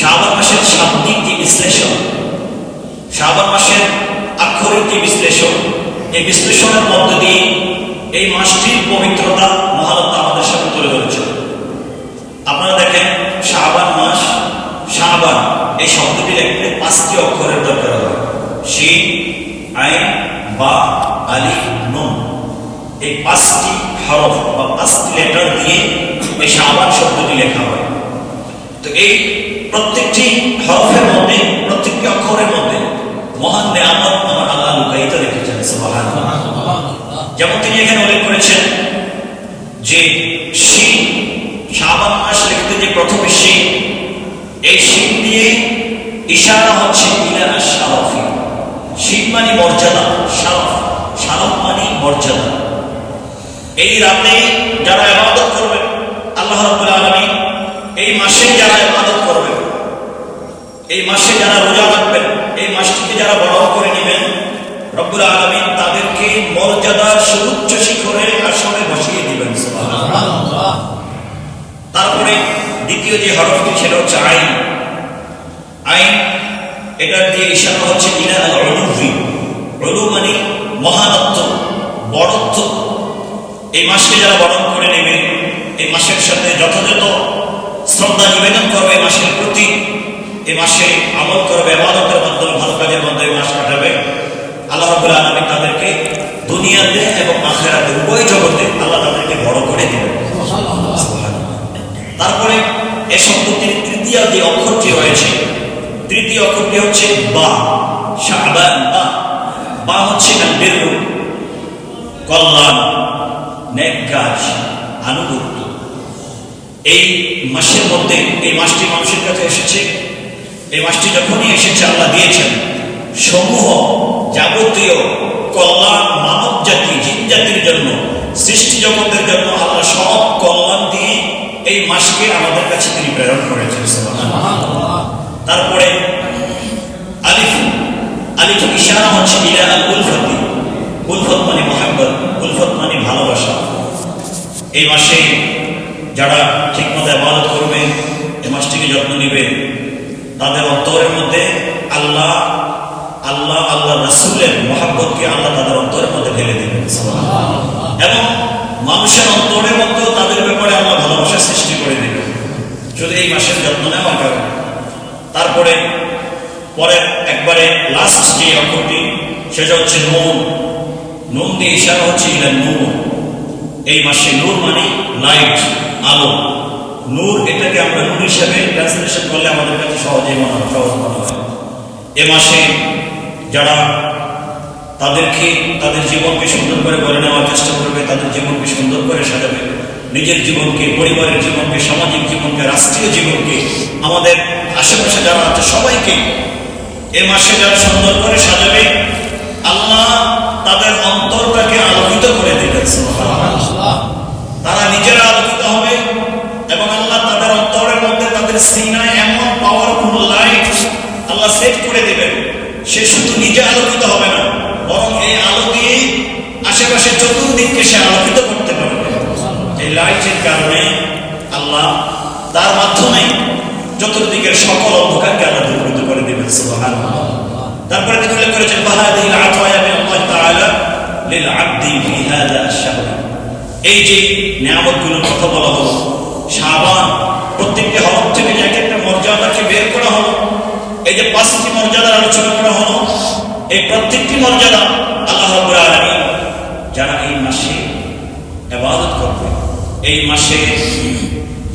শাবান মাসের শাব্দিক যে বিশ্লেষণ, শাবান মাসের আক্ষরিক যে বিশ্লেষণ, এই বিশ্লেষণের মধ্য দিয়ে এই মাসটির পবিত্রতা মহানতা আমাদের সাথে তুলে ধরেছে। আপনারা দেখেন শাহবান মাস শাহবান এই শব্দটি লিখতে পাঁচটি অক্ষরের দরকার হয়। শিন আইন বা আলি নুন। এই পাঁচটি হরফ বা পাঁচটি লেটার দিয়ে এই শাহবান শব্দটি লেখা হয়। তো এই প্রত্যেকটি হরফের মধ্যে, প্রত্যেকটি অক্ষরের মধ্যে মহান নেয়ামত আমার আল্লাহ লুকায়িত রেখেছেন, সুবহানাল্লাহ। যেমন তিনি এখানে উল্লেখ করেছেন যে শীত, শাবান মাস লিখতে যে প্রথমে শীত, এই শীত দিয়ে ইশারা হচ্ছে ইলা শারফি শীত মানে মর্যাদা, শারফ শারফ মানে মর্যাদা। এই রাতে যারা ইবাদত করবে আল্লাহ রাব্বুল আলামিন মাসে যারা ইবাদত করবে এই মাসে যারা রোজা রাখবেন, এই মাসটিকে যারা বড় করে নেবেন, রব্বুল আলামিন তাদেরকে মর্যাদার সুউচ্চ শিখরে আসনে বসিয়ে দিবেন তারপরে দ্বিতীয় যে হরফটি, সেটা হচ্ছে আইন। আইন, এটার দিয়ে ইশারা হচ্ছে ইলা উলুফি উলু মানে মহানত্ব বড়ত্ব। এই মাসকে যারা বরণ করে নেবে, এই মাসের সাথে যথাযথ শ্রদ্ধা নিবেদন করবে এই মাসের প্রতি। এ মাসে আমল করবে আবাদতের মাধ্যমে ভালো কাজের মাধ্যমে মাস কাটাবে। আল্লাহ আলামিন তাদেরকে দুনিয়াতে এবং আখেরাতে, উভয় জগতে আল্লাহ তাদেরকে বড় করে দিবেন। তারপরে এই শব্দটির তৃতীয় যে অক্ষরটি রয়েছে, তৃতীয় অক্ষরটি হচ্ছে বা, শাবান বা। বা হচ্ছে বিরু কল্যাণ নেক কাজ আনুগত্য। এই মাসের মধ্যে, এই মাসটি মানুষের কাছে এসেছে। এই মাসটি যখনই এসেছে, আল্লাহ দিয়েছেন, সমূহ যাবতীয় কল্যাণ মানব জাতি, জিন জাতির জন্য, সৃষ্টি জগতের জন্য আল্লাহ সব কল্যাণ দিয়ে এই মাসকে আমাদের কাছে তিনি প্রেরণ করেছেন। তারপরে আলিফ আলিফ ইশারা হচ্ছে ইলা আল উলফত মানে মহাব্বত উলফত মানে ভালোবাসা। এই মাসে যারা ঠিকমতো আবাদত করবে এই মাসটিকে যত্ন নেবে, তাদের অন্তরের মধ্যে আল্লাহ আল্লাহ আল্লাহ রাসূলের মহাব্বতকে আল্লাহ তাদের অন্তরের মধ্যে ঢেলে দেবেন এবং মানুষের অন্তরের মধ্যেও তাদের ব্যাপারে আল্লাহ ভালোবাসা সৃষ্টি করে দেবে শুধু এই মাসের যত্ন নেওয়ার কারণে। তারপরে পরে একবারে লাস্ট যে অক্ষরটি সেটা হচ্ছে নুন। নুন দিয়ে ইশারা হচ্ছে ইলা নূর এই মাসে নূর মানে লাইট, আলো। নূর এটাকে আমরা নূর হিসাবে ট্রান্সলেশন করলে আমাদের কাছে সহজেই মনে সহজ মনে হয়। এ মাসে যারা তাদেরকে, তাদের জীবনকে সুন্দর করে গড়ে নেওয়ার চেষ্টা করবে, তাদের জীবনকে সুন্দর করে সাজাবে, নিজের জীবনকে, পরিবারের জীবনকে, সামাজিক জীবনকে, রাষ্ট্রীয় জীবনকে, আমাদের আশেপাশে যারা আছে সবাইকে এ মাসে যারা সুন্দর করে সাজাবে, আল্লাহ তাদের অন্তরটাকে আলোকিত করে তারা নিজেরা আলোকিত হবে এবং আল্লাহ তাদের অন্তরের মধ্যে তাদের সিনায় এমন পাওয়ারফুল লাইট আল্লাহ সেট করে দেবেন। সে শুধু নিজে আলোকিত হবে না, বরং এই আলো দিয়ে আশেপাশে চতুর্দিককে সে আলোকিত করতে পারবে। এই লাইটের কারণে আল্লাহ তার মাধ্যমে চতুর্দিকের সকল অন্ধকারকে আল্লাহ দূরীভূত করে দেবেন, সুবহানাল্লাহ। তারপরে তিনি উল্লেখ করেছেন, ফাহাদিল আতায়া মিন আল্লাহ তাআলা লিল আবদি ফি হাদা আশ-শাহর এই যে নিয়ামতগুলোর কথা বলা হলো সাবান প্রত্যেকটি হরফ থেকে এক একটা মর্যাদাকে বের করা হলো, এই যে পাঁচটি মর্যাদার আলোচনা করা হলো, এই প্রত্যেকটি মর্যাদা আল্লাহ আলামিন যারা এই মাসে ইবাদত করবে, এই মাসে,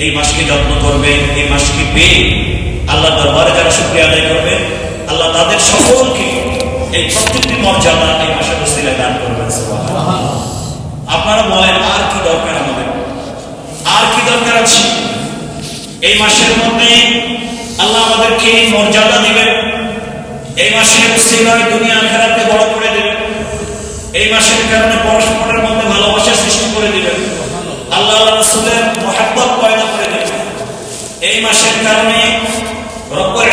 এই মাসকে যত্ন করবে, এই মাসকে পেয়ে আল্লাহ দরবারে যারা শুক্রিয়া আদায় করবে, আল্লাহ তাদের সকলকে এই প্রত্যেকটি মর্যাদা এই মাসের উসিলায় দান করবেন আপনারা বলেন, আর কি দরকার আমাদের? আর কি দরকার আছে? এই মাসের মধ্যে আল্লাহ আমাদেরকে এই মর্যাদা দিবেন। এই মাসের সেবায় দুনিয়া আখেরাতে বড় করে দেবেন। এই মাসের কারণে পরস্পরের মধ্যে ভালোবাসা সৃষ্টি করে দিবেন। আল্লাহ রাসূলের মহব্বত পয়দা করে দেবেন। এই মাসের কারণে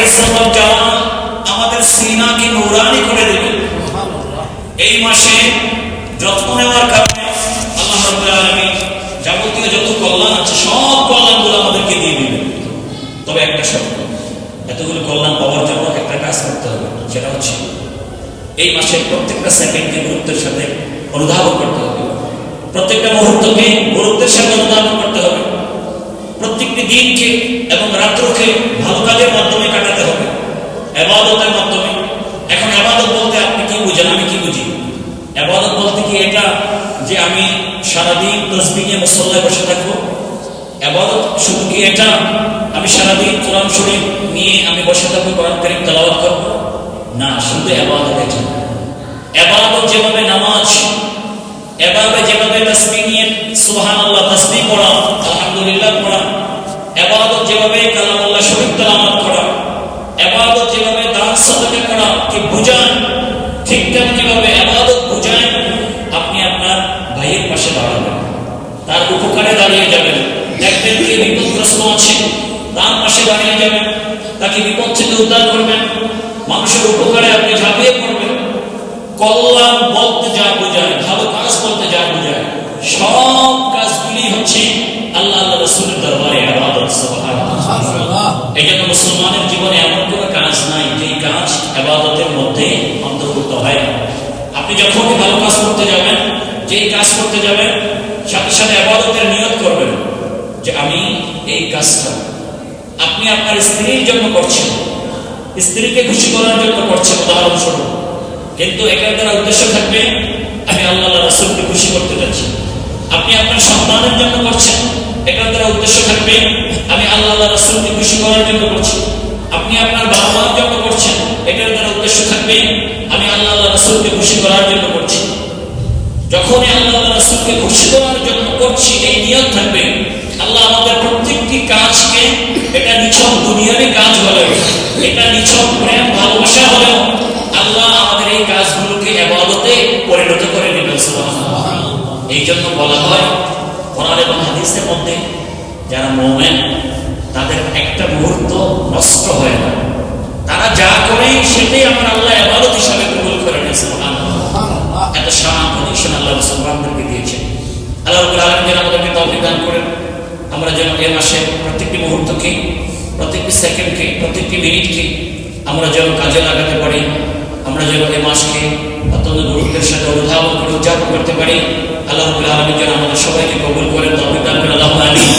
ইজ্জত ওয়াল জালাল আমাদের সিনাকে নূরানি করে দেবেন এই মাসে যত্ন নেওয়ার কারণে আল্লাহ রাব্বুল আলামিন যাবতীয় যত কল্যাণ আছে সব কল্যাণগুলো আমাদেরকে দিয়ে দিবেন তবে একটা শর্ত এতগুলো কল্যাণ পাওয়ার জন্য একটা কাজ করতে হবে সেটা এই মাসের প্রত্যেকটা সেকেন্ডকে গুরুত্বের সাথে অনুধাবন করতে হবে। প্রত্যেকটা মুহূর্তকে গুরুত্বের সাথে অনুধাবন করতে হবে। প্রত্যেকটি দিনকে এবং রাত্রকে ভালো কাজের মাধ্যমে কাটাতে হবে। এবাদতের মাধ্যমে। এখন এবাদত বলতে আপনি কি বুঝেন? আমি কি বুঝি? এবাদত বলতে কি এটা যে আমি সারাদিন তসবি নিয়ে মুসল্লায় বসে থাকব? এবাদত শুধু কি এটা? আমি সারাদিন কোরআন শরীফ নিয়ে আমি বসে থাকব, কোরআন করিম তেলাওয়াত করব? না, শুধু এবাদত এটা না। এবাদত যেভাবে নামাজ এভাবে যেভাবে তসবি নিয়ে, সুবহানাল্লাহ তসবি পড়া, আলহামদুলিল্লাহ পড়া। এবাদত যেভাবে কালামুল্লাহ শরীফ তেলাওয়াত করা, এবাদত যেভাবে দান সাদাকা করা কি বুঝান, ঠিক তেমনি ভাবে এবাদত বুঝান, আপনি আপনার ভাইয়ের পাশে দাঁড়াবেন। তার উপকারে দাঁড়িয়ে যাবেন। দেখবেন কে বিপদগ্রস্ত আছে তার পাশে দাঁড়িয়ে যাবেন, তাকে বিপদ থেকে উদ্ধার করবেন। মানুষের উপকারে আপনি ঝাঁপিয়ে পড়বেন কল্যাণ বলতে যা বোঝায় ভালো কাজ বলতে যা বোঝায় সব কাজগুলি হচ্ছে আল্লাহ আল্লাহ রসুলের দরবারে আবাদত এই জন্য মুসলমানের জীবনে এমন কোনো কাজ নাই যে কাজ আবাদতের মধ্যে অন্তর্ভুক্ত হয় না। আপনি যখনই ভালো কাজ করতে যাবেন যেই কাজ করতে যাবেন সাথে সাথে আবাদতের নিয়ত করবেন যে আমি এই কাজটা আপনি আপনার স্ত্রীর জন্য করছেন স্ত্রীকে খুশি করার জন্য করছেন উদাহরণস্বরূপ কিন্তু এটার দ্বারা উদ্দেশ্য থাকবে, আমি আল্লাহ রাসুলকে খুশি করতে যাচ্ছি। আপনি আপনার সন্তানের জন্য করছেন, এটার দ্বারা উদ্দেশ্য থাকবে, আমি আল্লাহ রাসুলকে খুশি করার জন্য করছি। আপনি আপনার বাবা মার জন্য করছেন, এটার দ্বারা উদ্দেশ্য থাকবে, আমি আল্লাহ রাসুলকে খুশি করার জন্য করছি। যখনই আল্লাহ রাসুলকে খুশি করার জন্য করছি, এই নিয়ত থাকবে, আল্লাহ আমাদের প্রত্যেকটি কাজকে, এটা নিছক দুনিয়ারই কাজ হলেও এটা নিছক প্রেম ভালোবাসা হলেও আল্লাহ আমাদের এই কাজগুলোকে এবাদতে পরিণত করে নেবেন। এই জন্য বলা হয়, কোরআন এবং হাদিসের মধ্যে যারা মোমেন, তাদের একটা মুহূর্ত নষ্ট হয় না তারা যা করে সেটাই আমার আল্লাহ এবাদত হিসাবে কবুল করে সুবহানাল্লাহ। এত শান পজিশন আল্লাহ মুসলমানদেরকে দিয়েছেন আল্লাহ আলম যেন আমাদেরকে তৌফিক দান করেন আমরা যেন এ মাসে প্রত্যেকটি মুহূর্তকে প্রত্যেকটি সেকেন্ডকে প্রত্যেকটি মিনিটকে আমরা যেন কাজে লাগাতে পারি, আমরা যেন এই মাসকে অত্যন্ত গুরুত্বের সাথে অনুধাবন করে উদযাপন করতে পারি। আল্লাহ আলমী যেন আমাদের সবাইকে কবুল করেন তবে তার আল্লাহ আলী